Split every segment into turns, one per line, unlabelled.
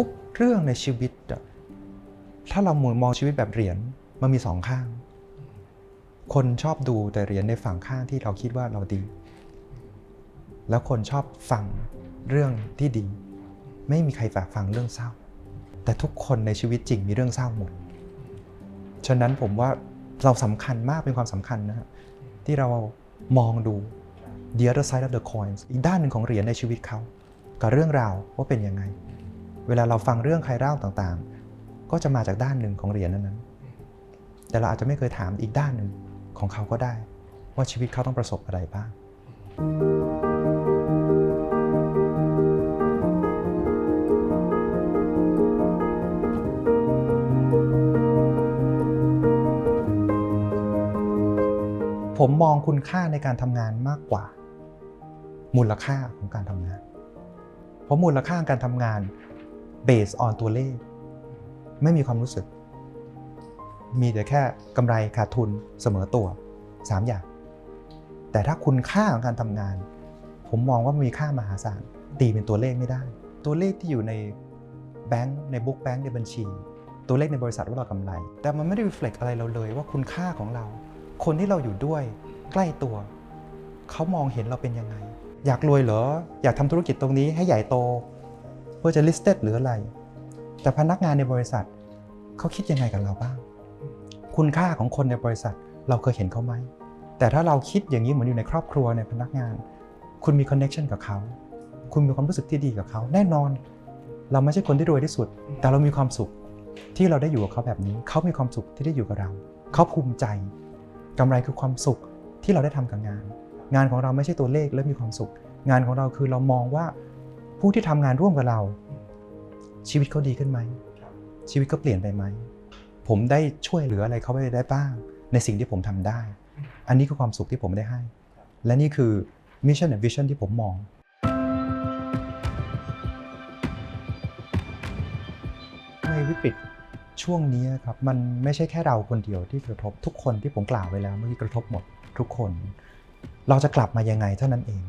ทุกเรื่องในชีวิต ถ้าเรามมองชีวิตแบบเหรียญมันมีสองข้าง คนชอบดูแต่เหรียญในฝั่งข้างที่เราคิดว่าเราดี แล้วคนชอบฟังเรื่องที่ดี ไม่มีใครฝากฟังเรื่องเศร้า แต่ทุกคนในชีวิตจริงมีเรื่องเศร้าหมด ฉะนั้นผมว่าเราสำคัญมากเป็นความสำคัญนะครับที่เรามองดู the other side of the coins อีกด้านหนึ่งของเหรียญในชีวิตเขา กับเรื่องราวว่าเป็นยังไง เวลาเราฟังเรื่องใครเล่าต่างๆ ก็จะมาจากด้านหนึ่งของเหรียญนั้นๆแต่เราอาจจะไม่เคยถามอีกด้านหนึ่งของเขาก็ได้ ว่าชีวิตเขาต้องประสบอะไรบ้างผมมองคุณค่าในการทำงานมากกว่า มูลค่าของการทำงาน เพราะมูลค่าการทำงาน based on ตัวเลข ไม่มีความรู้สึก มีแต่แค่กำไรขาดทุนเสมอตัว 3 อย่าง แต่ถ้าคุณค่าของการทำงาน ผมมองว่ามีค่ามหาศาลตีเป็นตัวเลขไม่ได้ ตัวเลขที่อยู่ในแบงค์ในบุ๊กแบงค์ในบัญชี ตัวเลขในบริษัทว่าเรากำไร แต่มันไม่ได้ reflect อะไรเราเลยว่าคุณค่าของเรา คนที่เราอยู่ด้วยใกล้ตัว เขามองเห็นเราเป็นยังไง อยากรวยเหรอ อยากทำธุรกิจตรงนี้ให้ใหญ่โต เพื่อจะ listed หรืออะไร แต่พนักงานในบริษัทเขาคิดยังไงกับเราบ้าง คุณค่าของคนในบริษัทเราเคยเห็นเขาไหม แต่ถ้าเราคิดอย่างนี้เหมือนอยู่ในครอบครัวในพนักงาน คุณมี connection กับเขา คุณมีความรู้สึกที่ดีกับเขา แน่นอน เราไม่ใช่คนที่รวยที่สุด แต่เรามีความสุขที่เราได้อยู่กับเขาแบบนี้ เขามีความสุขที่ได้อยู่กับเรา เขาภูมิใจกำไรคือความสุขที่เราได้ทำกับงาน งานของเราไม่ใช่ตัวเลขและมีความสุข งานของเราคือเรามองว่า ผู้ที่ทำงานร่วมกับเรา ชีวิตเขาดีขึ้นไหม ชีวิตก็เปลี่ยนไปไหม ผมได้ช่วยเหลืออะไรเขาไปได้บ้าง ในสิ่งที่ผมทำได้ อันนี้คือความสุขที่ผมได้ให้ และนี่คือมิชชั่นและวิชั่นที่ผมมองในวิกฤตช่วงนี้ครับมันไม่ใช่แค่เราคนเดียวที่กระทบทุกคนที่ผมกล่าวไว้แล้วเมื่อกี้กระทบหมดทุกคน เราจะกลับมายังไงเท่านั้นเอง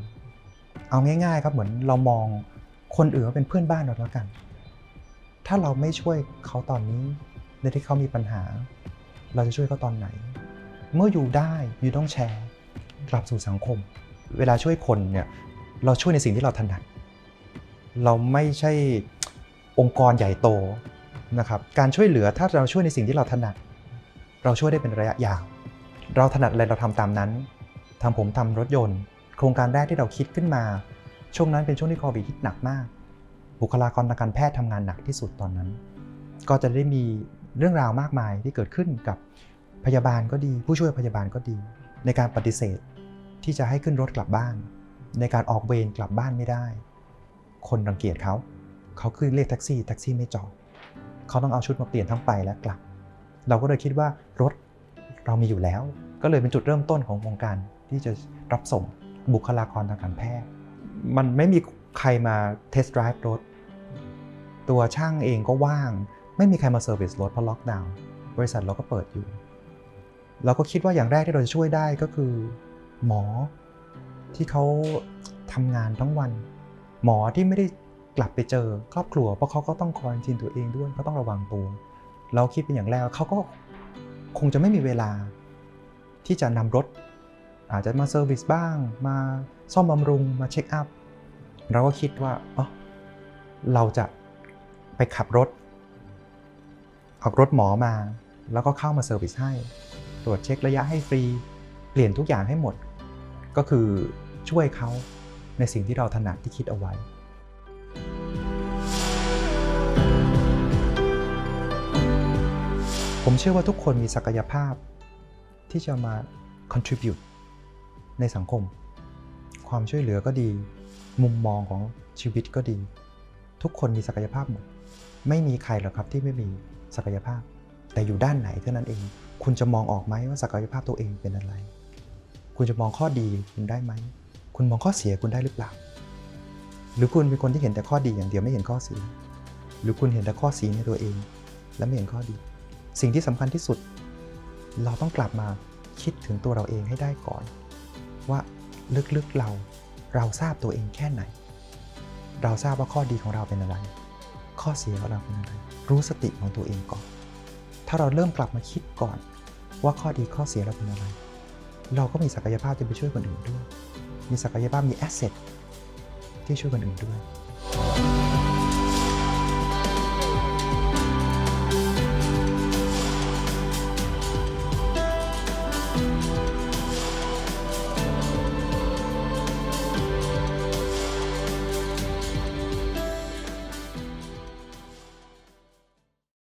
เอาง่าย ๆ ครับเหมือนเรามอง คนอื่นเป็นเพื่อนบ้านเราแล้วกัน ถ้าเราไม่ช่วยเขาตอนนี้ในที่เขามีปัญหา เราจะช่วยเขาตอนไหน เมื่ออยู่ได้อยู่ต้องแชร์กลับสู่สังคม เวลาช่วยคนเนี่ยเราช่วยในสิ่งที่เราถนัด เราไม่ใช่องค์กรใหญ่โตนะครับ การช่วยเหลือถ้าเราช่วยในสิ่งที่เราถนัด เราช่วยได้เป็นระยะยาว เราถนัดอะไรเราทำตามนั้นทำผมทำรถยนต์ โครงการแรกที่เราคิดขึ้นมา ช่วงนั้นเป็นช่วงที่โควิดฮิตหนักมาก บุคลากรทางการแพทย์ทำงานหนักที่สุดตอนนั้น ก็จะได้มีเรื่องราวมากมายที่เกิดขึ้นกับพยาบาลก็ดี ผู้ช่วยพยาบาลก็ดี ในการปฏิเสธที่จะให้ขึ้นรถกลับบ้าน ในการออกเวรกลับบ้านไม่ได้ คนรังเกียจเขา เขาคือเรียกแท็กซี่แท็กซี่ไม่จอดเขาต้องเอาชุดมาเปลี่ยนทั้งไปและกลับ เราก็เลยคิดว่ารถเรามีอยู่แล้ว ก็เลยเป็นจุดเริ่มต้นของวงการที่จะรับส่งบุคลากรทางการแพทย์ มันไม่มีใครมาเทสต์ไดรฟ์รถ ตัวช่างเองก็ว่าง ไม่มีใครมาเซอร์วิสรถเพราะล็อกดาวน์บริษัทเราก็เปิดอยู่ เราก็คิดว่าอย่างแรกที่เราจะช่วยได้ก็คือ หมอที่เขาทำงานทั้งวัน หมอที่ไม่ได้กลับไปเจอครอบครัวเพราะเขาก็ต้องคอยจินตัวเองด้วยเขาต้องระวังตัว เราคิดเป็นอย่างแรกเขาก็คงจะไม่มีเวลาที่จะนำรถ อาจจะมาเซอร์วิสบ้างมา ซ่อมบำรุงมาเช็คอัพเราก็คิดว่าอ๋อเราจะไปขับรถเอารถหมอมา แล้วก็เข้ามาเซอร์วิสให้ ตรวจเช็คระยะให้ฟรี เปลี่ยนทุกอย่างให้หมด ก็คือช่วยเขาในสิ่งที่เราถนัดที่คิดเอาไว้ ผมเชื่อว่าทุกคนมีศักยภาพที่จะมา contribute ในสังคม ความช่วยเหลือก็ดี มุมมองของชีวิตก็ดี ทุกคนมีศักยภาพหมดไม่มีใครหรอกครับที่ไม่มีศักยภาพ แต่อยู่ด้านไหนเท่านั้นเอง คุณจะมองออกไหมว่าศักยภาพตัวเองเป็นอะไร คุณจะมองข้อดีคุณได้ไหม คุณมองข้อเสียคุณได้หรือเปล่า หรือคุณเป็นคนที่เห็นแต่ข้อดีอย่างเดียวไม่เห็นข้อเสีย หรือคุณเห็นแต่ข้อเสียในตัวเอง และไม่เห็นข้อดี สิ่งที่สำคัญที่สุด เราต้องกลับมาคิดถึงตัวเราเองให้ได้ก่อน ว่า ลึกๆเรา เราทราบตัวเองแค่ไหน เราทราบว่าข้อดีของเราเป็นอะไร ข้อเสียของเราเป็นอะไร รู้สติของตัวเองก่อน ถ้าเราเริ่มกลับมาคิดก่อน ว่าข้อดีข้อเสียเราเป็นอะไร เราก็มีศักยภาพจะไปช่วยคนอื่นด้วย มีศักยภาพมีแอสเซทที่ช่วยคนอื่นด้วย